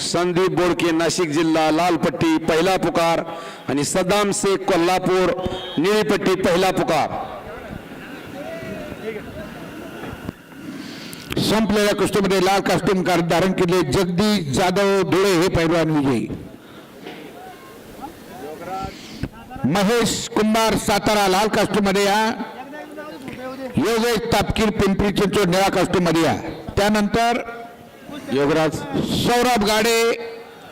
संदीप बोडके नाशिक जिल्हा लालपट्टी पहिला पुकार आणि सदाम शेख कोल्हापूर निळीपट्टी पहिला पुकार. संपलेल्या कुस्तीमध्ये लाल कास्ट्यूम धारण केले जगदीश जाधव धुळे हे पैलवान विजयी. महेश कुंभार सातारा लाल कास्ट्यूममध्ये या. योगेश तापकीर पिंपरी चिंचवड निळा कास्ट्यूममध्ये या. त्यानंतर योगराज सौरभ गाडे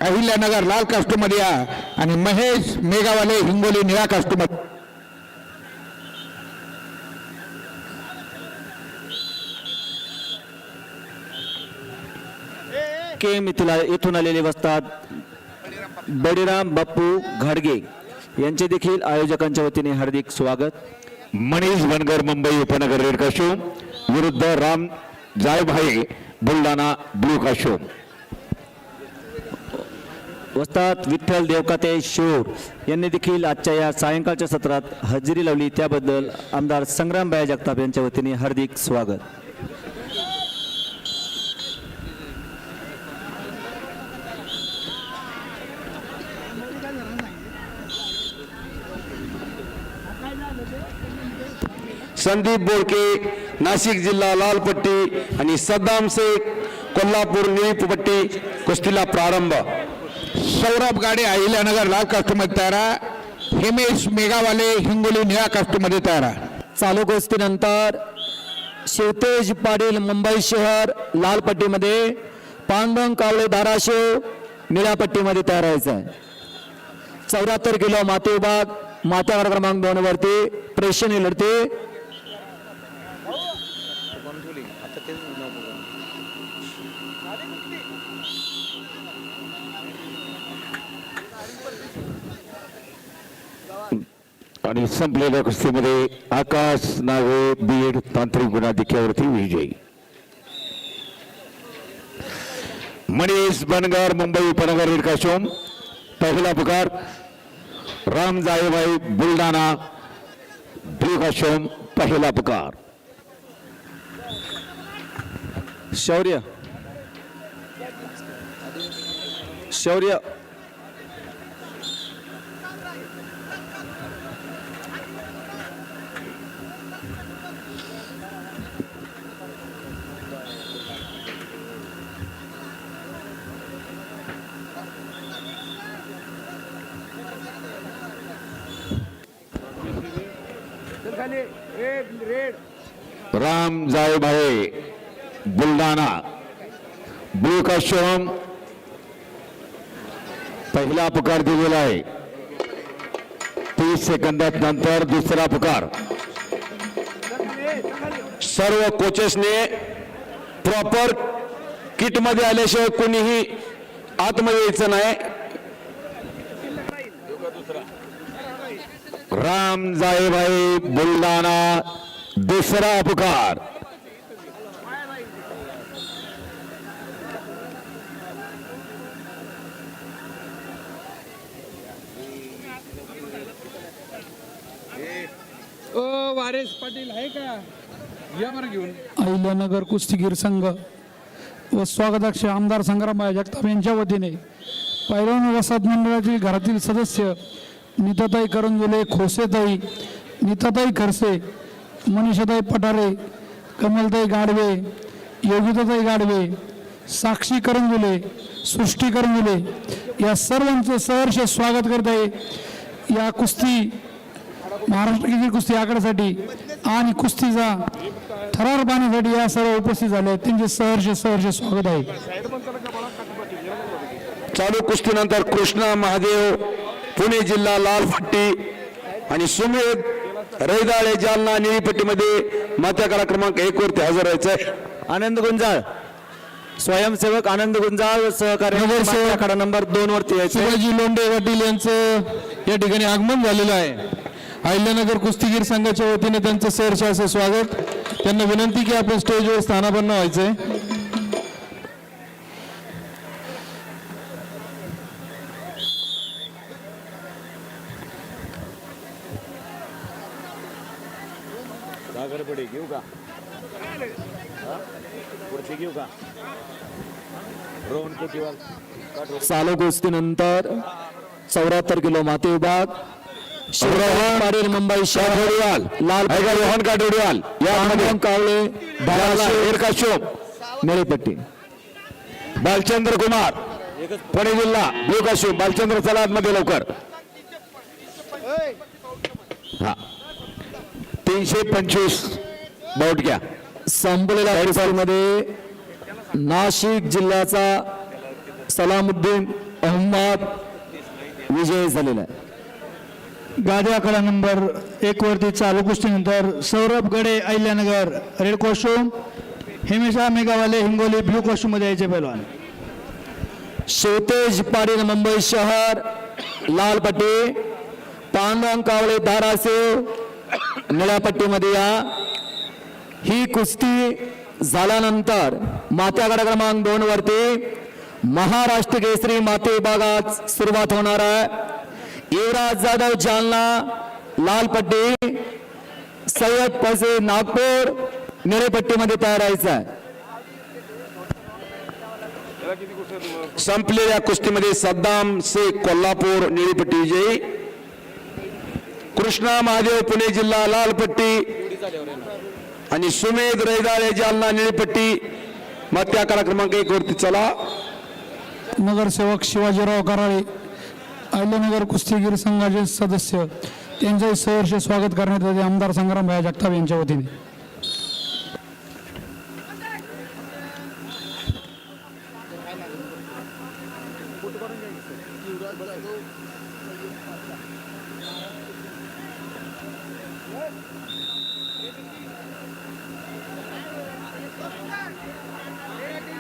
अहिल्यानगर लाल कास्ट्यूममध्ये या. आणि महेश मेघावाले हिंगोली निळा कास्ट्यूममध्ये के मिथिला येथून आलेले वसतात बळीराम बाप्पू घाडगे यांचे देखील आयोजकांच्या वतीने हार्दिक स्वागत. मनीष बनगर मुंबई उपनगर रेड कास्ट्यूम विरुद्ध राम जायभाई बुलढाणा ब्लू कास्ट्यूम वस्तात विठ्ठल देवकाते शोर. यांनी देखील आजच्या या सायंकाळच्या सत्रात हजेरी लावली. त्याबद्दल आमदार संग्रामबाई जगताप यांच्या वतीने हार्दिक स्वागत. संदीप बोडके नाशिक जिल्हा लालपट्टी आणि सद्दाम शेख कोल्हापूर निळीपट्टी कुस्तीला प्रारंभ सौरभ गाडे अहिल्यानगर लाल कास्ट्यूममध्ये तयार आहे. हिमेश मेघावाले हिंगोली निळा कास्ट्यूममध्ये तयार आहे. चालू कुस्तीनंतर शिवतेज पाटील मुंबई शहर लाल पट्टीमध्ये पांडुरंग कावळे धाराशिव निळ्या पट्टीमध्ये तयार व्हायचं आहे चौऱ्याहत्तर किलो माती विभाग माथ्यावर क्रमांक दोन वरती प्रेक्षणीय लढते आणि संपलेल्या कुस्तीमध्ये आकाश नावे बीड तांत्रिक गुणाधिक्यावरती विजयी. मनीष बनगर मुंबई उपनगर रेड पहिला पुकार राम जायभाई बुलढाणा ब्लू पहिला पुकार. शौर्य. शौर्य. राम जायभाई बुलढाणा. ब्लू पहिला पुकार दिलेला आहे. तीस सेकंदात नंतर दुसरा पुकार. सर्व कोचेसने प्रॉपर किटमध्ये आल्याशिवाय कोणीही आतमध्ये यायचं नाही. राम जायभाई बुलढाणा दुसरा पुकार। ओ वारेस पाटील आहे का? या बरं घेऊन. अहिल्यानगर कुस्तीगीर संघ व स्वागताक्ष आमदार संग्रामबाई जगताप यांच्या वतीने पैलवान वसाहत मंडळातील घरातील सदस्य नीताताई करंजुले खोसेताई नीताताई खरसे मनीषाताई पठारे कमलताई गाडवे योगिताताई गाडवे साक्षी करंजुले सृष्टी करंजुले या सर्वांचं सहर्ष स्वागत करत आहे. या कुस्ती महाराष्ट्र क्रिकेट कुस्ती आकड्यासाठी आणि कुस्तीचा थरार पाहण्यासाठी या सर्व उपस्थित झाले त्यांचे सहर्ष सहर्ष स्वागत आहे. चालू कुस्तीनंतर कृष्णा महादेव पुणे जिल्हा लालपट्टी आणि सुमेध रैदाळे जालना निळीपट्टीमध्ये मात्याकडा क्रमांक एक वरती हजर व्हायचंय आनंद गुंजाळ. स्वयंसेवक आनंद गुंजाळ सहकार्य नंबर दोन वरती यायचे शिवाजी लोंढे पाटील यांचं या ठिकाणी आगमन झालेलं आहे. अहिल्यानगर कुस्तीगीर संघाच्या वतीने त्यांचं सहर्ष असं स्वागत. त्यांना विनंती की आपण स्टेजवर स्थानापन्न व्हायचंय. घेऊ का? पुढची घेऊ का? चालू कुस्तीनंतर चौऱ्याहत्तर किलो माती विभाग शिवराज पाटील मुंबई शहर। लाल ऐका रोहन काटोडीवाल यामध्ये पांडुरंग कावळे धाराशिव एरकाशोम निळेपट्टी बालचंद्र कुमार। पुणे जिल्हा। ब्लू काशोम बालचंद्र चला मध्ये लवकर। तीनशे पंचवीस. बाउट घ्या. संपलेल्या कुस्तीमध्ये नाशिक जिल्ह्याचा सलामुद्दीन अहमद विजयी झालेला आहे. गादी आकडा नंबर एक वरती चालू कुस्तीनंतर सौरभ गडे अहिल्यानगर रेड कॉस्ट्यूम हिमेशा मेघावाले हिंगोली ब्लू कॉस्ट्यूममध्ये यायचे पैलवान. शिवतेज पाटील मुंबई शहर लाल पट्टी पांडुरंग कावळे धाराशिव निळ्यापट्टीमध्ये या. ही कुस्ती झाल्यानंतर मात्यागड क्रमांक दोन वरती महाराष्ट्र केसरी माते विभागात सुरुवात होणार आहे. युवराज जाधव जालना लाल पट्टी सय्यद पसे नागपूर निळेपट्टीमध्ये तयार व्हायचं आहे. संपलेल्या कुस्तीमध्ये सद्दाम शेख कोल्हापूर निळेपट्टी विजयी कृष्णा महादेव पुणे जिल्हा लालपट्टी आणि सुमेध रैदाळे जालना निळपट्टी. मग त्या कडा क्रमांक एक वरती चला. नगरसेवक शिवाजीराव कराळे अहिल्यानगर कुस्तीगीर संघाचे सदस्य. त्यांचंही सहर्ष स्वागत करण्यात आले आमदार संग्रामभाई जगताप यांच्या वतीने. Thank you.